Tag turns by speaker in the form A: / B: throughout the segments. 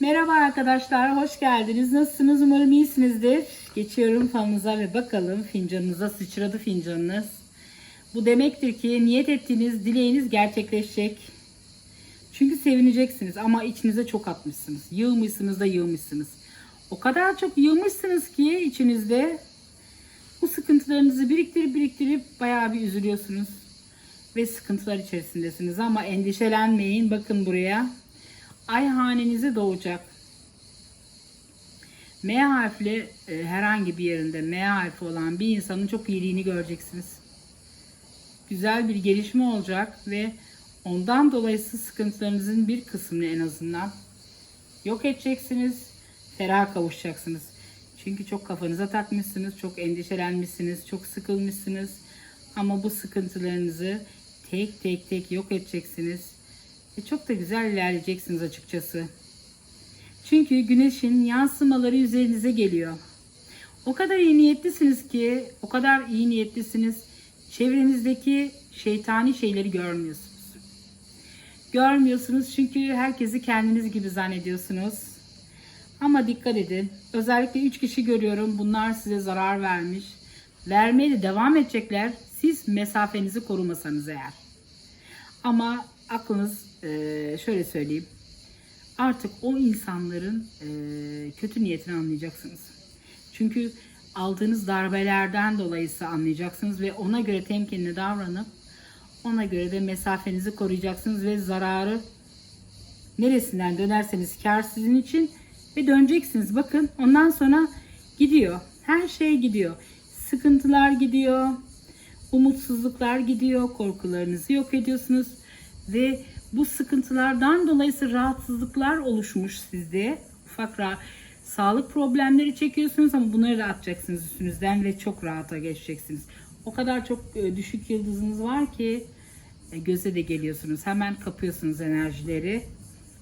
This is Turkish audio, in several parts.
A: Merhaba arkadaşlar, hoş geldiniz. Nasılsınız? Umarım iyisinizdir. Geçiyorum falınıza ve bakalım fincanınıza sıçradı fincanınız. Bu demektir ki niyet ettiğiniz dileğiniz gerçekleşecek. Çünkü sevineceksiniz ama içinize çok atmışsınız. Yığmışsınız da yığmışsınız. O kadar çok yığmışsınız ki içinizde bu sıkıntılarınızı biriktirip biriktirip bayağı bir üzülüyorsunuz. Ve sıkıntılar içerisindesiniz ama endişelenmeyin. Bakın buraya ay hanenize doğacak. M harfli e, herhangi bir yerinde M harfi olan bir insanın çok iyiliğini göreceksiniz. Güzel bir gelişme olacak ve ondan dolayı sıkıntılarınızın bir kısmını en azından yok edeceksiniz. Ferah kavuşacaksınız. Çünkü çok kafanıza takmışsınız, çok endişelenmişsiniz, çok sıkılmışsınız. Ama bu sıkıntılarınızı tek tek tek yok edeceksiniz. Ve çok da güzel ilerleyeceksiniz açıkçası. Çünkü güneşin yansımaları üzerinize geliyor. O kadar iyi niyetlisiniz ki, o kadar iyi niyetlisiniz. Çevrenizdeki şeytani şeyleri görmüyorsunuz. Görmüyorsunuz çünkü herkesi kendiniz gibi zannediyorsunuz. Ama dikkat edin. Özellikle 3 kişi görüyorum. Bunlar size zarar vermiş. Vermeye de devam edecekler. Siz mesafenizi korumasanız eğer. Ama aklınız eee, şöyle söyleyeyim. Artık o insanların eee, kötü niyetini anlayacaksınız. Çünkü aldığınız darbelerden dolayısı anlayacaksınız ve ona göre temkinli davranıp ona göre de mesafenizi koruyacaksınız ve zararı neresinden dönerseniz kar sizin için ve döneceksiniz. Bakın ondan sonra gidiyor. Her şey gidiyor. Sıkıntılar gidiyor. Umutsuzluklar gidiyor. Korkularınızı yok ediyorsunuz. Ve bu sıkıntılardan dolayısı rahatsızlıklar oluşmuş sizde. Ufak rahat sağlık problemleri çekiyorsunuz ama bunları da atacaksınız üstünüzden ve çok rahata geçeceksiniz. O kadar çok e, düşük yıldızınız var ki e, göze de geliyorsunuz. Hemen kapıyorsunuz enerjileri.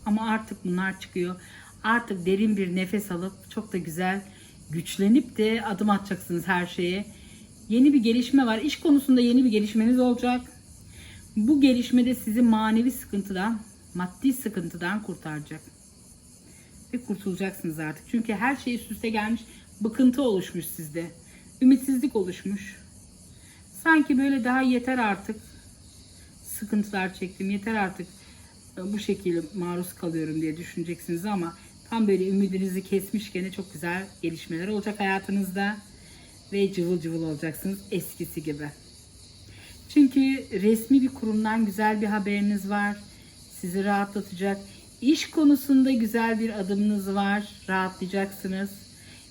A: Ama artık bunlar çıkıyor. Artık derin bir nefes alıp çok da güzel güçlenip de adım atacaksınız her şeye. Yeni bir gelişme var. İş konusunda yeni bir gelişmeniz olacak. Bu gelişme de sizi manevi sıkıntıdan, maddi sıkıntıdan kurtaracak. Ve kurtulacaksınız artık. Çünkü her şey üst üste gelmiş. Bıkıntı oluşmuş sizde. Ümitsizlik oluşmuş. Sanki böyle daha yeter artık. Sıkıntılar çektim. Yeter artık e, bu şekilde maruz kalıyorum diye düşüneceksiniz ama tam böyle ümidinizi kesmişken de çok güzel gelişmeler olacak hayatınızda ve cıvıl cıvıl olacaksınız eskisi gibi. Çünkü resmi bir kurumdan güzel bir haberiniz var. Sizi rahatlatacak. İş konusunda güzel bir adımınız var. Rahatlayacaksınız.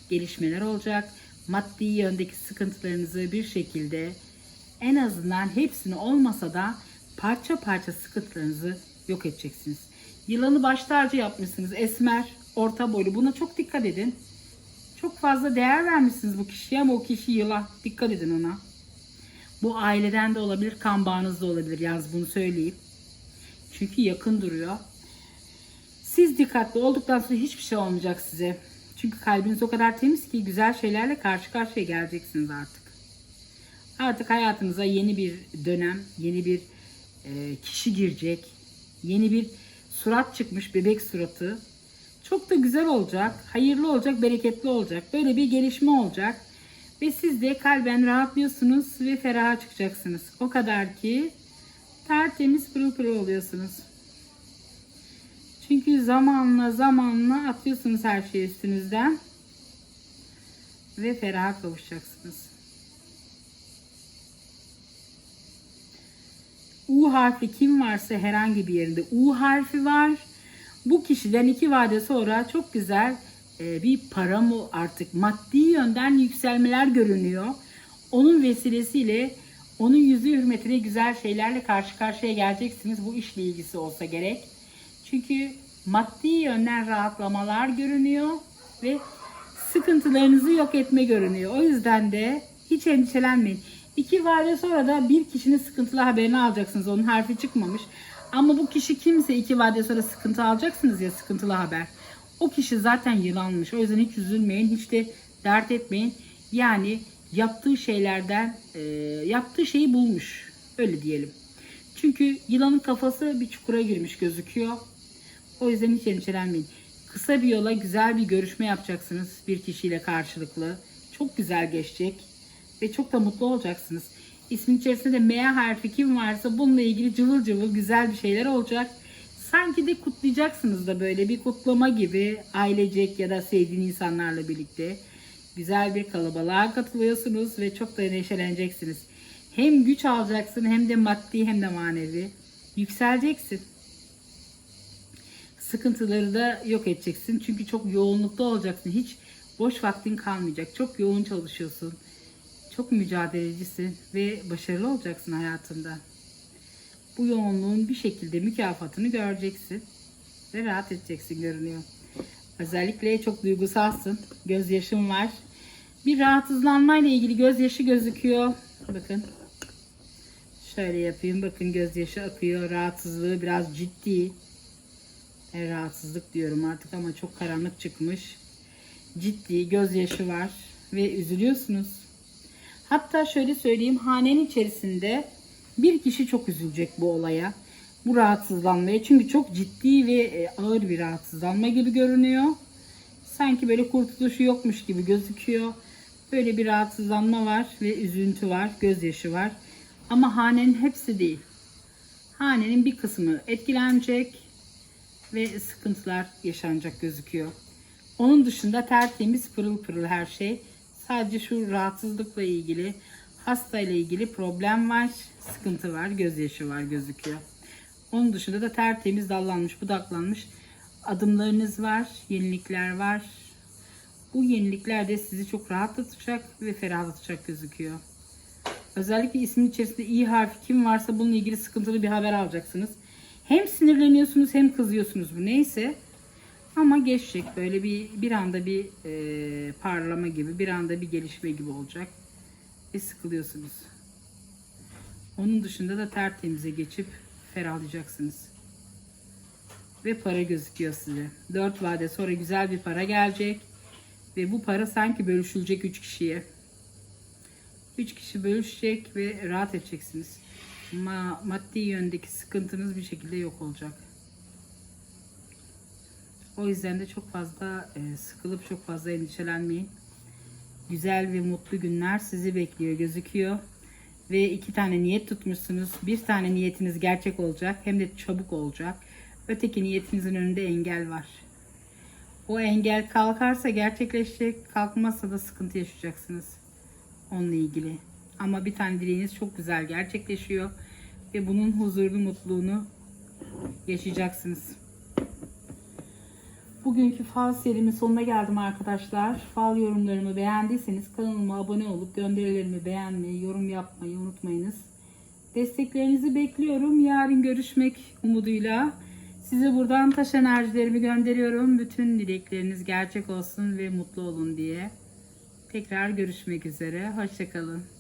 A: Gelişmeler olacak. Maddi yöndeki sıkıntılarınızı bir şekilde en azından hepsini olmasa da parça parça sıkıntılarınızı yok edeceksiniz. Yılanı baş tacı yapmışsınız. Esmer, orta boylu. Buna çok dikkat edin. Çok fazla değer vermişsiniz bu kişiye ama o kişi yılan. Dikkat edin ona. Bu aileden de olabilir, kan bağınız da olabilir. Yalnız bunu söyleyeyim. Çünkü yakın duruyor. Siz dikkatli olduktan sonra hiçbir şey olmayacak size. Çünkü kalbiniz o kadar temiz ki güzel şeylerle karşı karşıya geleceksiniz artık. Artık hayatınıza yeni bir dönem, yeni bir e, kişi girecek. Yeni bir surat çıkmış, bebek suratı. Çok da güzel olacak, hayırlı olacak, bereketli olacak. Böyle bir gelişme olacak. Ve siz de kalben rahatlıyorsunuz ve feraha çıkacaksınız. O kadar ki tertemiz pırıl pırıl oluyorsunuz. Çünkü zamanla zamanla atıyorsunuz her şeyi üstünüzden. Ve feraha kavuşacaksınız. U harfi kim varsa herhangi bir yerinde U harfi var. Bu kişiden iki vade sonra çok güzel bir para mı artık maddi yönden yükselmeler görünüyor. Onun vesilesiyle onun yüzü hürmetine güzel şeylerle karşı karşıya geleceksiniz. Bu işle ilgisi olsa gerek. Çünkü maddi yönden rahatlamalar görünüyor ve sıkıntılarınızı yok etme görünüyor. O yüzden de hiç endişelenmeyin. İki vade sonra da bir kişinin sıkıntılı haberini alacaksınız. Onun harfi çıkmamış. Ama bu kişi kimse iki vade sonra sıkıntı alacaksınız ya sıkıntılı haber. O kişi zaten yılanmış. O yüzden hiç üzülmeyin. Hiç de dert etmeyin. Yani yaptığı şeylerden e, yaptığı şeyi bulmuş. Öyle diyelim. Çünkü yılanın kafası bir çukura girmiş gözüküyor. O yüzden hiç endişelenmeyin. Kısa bir yola güzel bir görüşme yapacaksınız bir kişiyle karşılıklı. Çok güzel geçecek ve çok da mutlu olacaksınız. İsmin içerisinde de M harfi kim varsa bununla ilgili cıvıl cıvıl güzel bir şeyler olacak. Sanki de kutlayacaksınız da böyle bir kutlama gibi ailecek ya da sevdiğin insanlarla birlikte. Güzel bir kalabalığa katılıyorsunuz ve çok da neşeleneceksiniz. Hem güç alacaksın hem de maddi hem de manevi. Yükseleceksin sıkıntıları da yok edeceksin. Çünkü çok yoğunlukta olacaksın. Hiç boş vaktin kalmayacak. Çok yoğun çalışıyorsun. Çok mücadelecisin ve başarılı olacaksın hayatında. Bu yoğunluğun bir şekilde mükafatını göreceksin ve rahat edeceksin görünüyor. Özellikle çok duygusalsın. Gözyaşın var. Bir rahatsızlanmayla ilgili gözyaşı gözüküyor. Bakın. Şöyle yapayım. Bakın gözyaşı akıyor. Rahatsızlığı biraz ciddi. E, rahatsızlık diyorum artık ama çok karanlık çıkmış. Ciddi gözyaşı var ve üzülüyorsunuz. Hatta şöyle söyleyeyim hanenin içerisinde bir kişi çok üzülecek bu olaya. Bu rahatsızlanmaya. Çünkü çok ciddi ve e, ağır bir rahatsızlanma gibi görünüyor. Sanki böyle kurtuluşu yokmuş gibi gözüküyor. Böyle bir rahatsızlanma var ve üzüntü var, gözyaşı var. Ama hanenin hepsi değil. Hanenin bir kısmı etkilenecek ve sıkıntılar yaşanacak gözüküyor. Onun dışında tertemiz pırıl pırıl her şey. Sadece şu rahatsızlıkla ilgili, hastayla ilgili problem var, sıkıntı var, gözyaşı var gözüküyor. Onun dışında da tertemiz dallanmış, budaklanmış adımlarınız var, yenilikler var. Bu yenilikler de sizi çok rahatlatacak ve ferahlatacak gözüküyor. Özellikle ismin içerisinde i harfi kim varsa bununla ilgili sıkıntılı bir haber alacaksınız. Hem sinirleniyorsunuz hem kızıyorsunuz bu neyse. Ama geçecek böyle bir bir anda bir e, parlama gibi bir anda bir gelişme gibi olacak. Ve sıkılıyorsunuz. Onun dışında da tertemize geçip ferahlayacaksınız. Ve para gözüküyor size. 4 vade sonra güzel bir para gelecek. Ve bu para sanki bölüşülecek 3 kişiye. 3 kişi bölüşecek ve rahat edeceksiniz. Ma maddi yöndeki sıkıntınız bir şekilde yok olacak. O yüzden de çok fazla e, sıkılıp çok fazla endişelenmeyin. Güzel ve mutlu günler sizi bekliyor gözüküyor. Ve iki tane niyet tutmuşsunuz. Bir tane niyetiniz gerçek olacak hem de çabuk olacak. Öteki niyetinizin önünde engel var. O engel kalkarsa gerçekleşecek, kalkmazsa da sıkıntı yaşayacaksınız. Onunla ilgili. Ama bir tane dileğiniz çok güzel gerçekleşiyor. Ve bunun huzurlu mutluluğunu yaşayacaksınız. Bugünkü fal serimin sonuna geldim arkadaşlar. Fal yorumlarımı beğendiyseniz kanalıma abone olup gönderilerimi beğenmeyi, yorum yapmayı unutmayınız. Desteklerinizi bekliyorum. Yarın görüşmek umuduyla. Size buradan taş enerjilerimi gönderiyorum. Bütün dilekleriniz gerçek olsun ve mutlu olun diye. Tekrar görüşmek üzere. Hoşçakalın.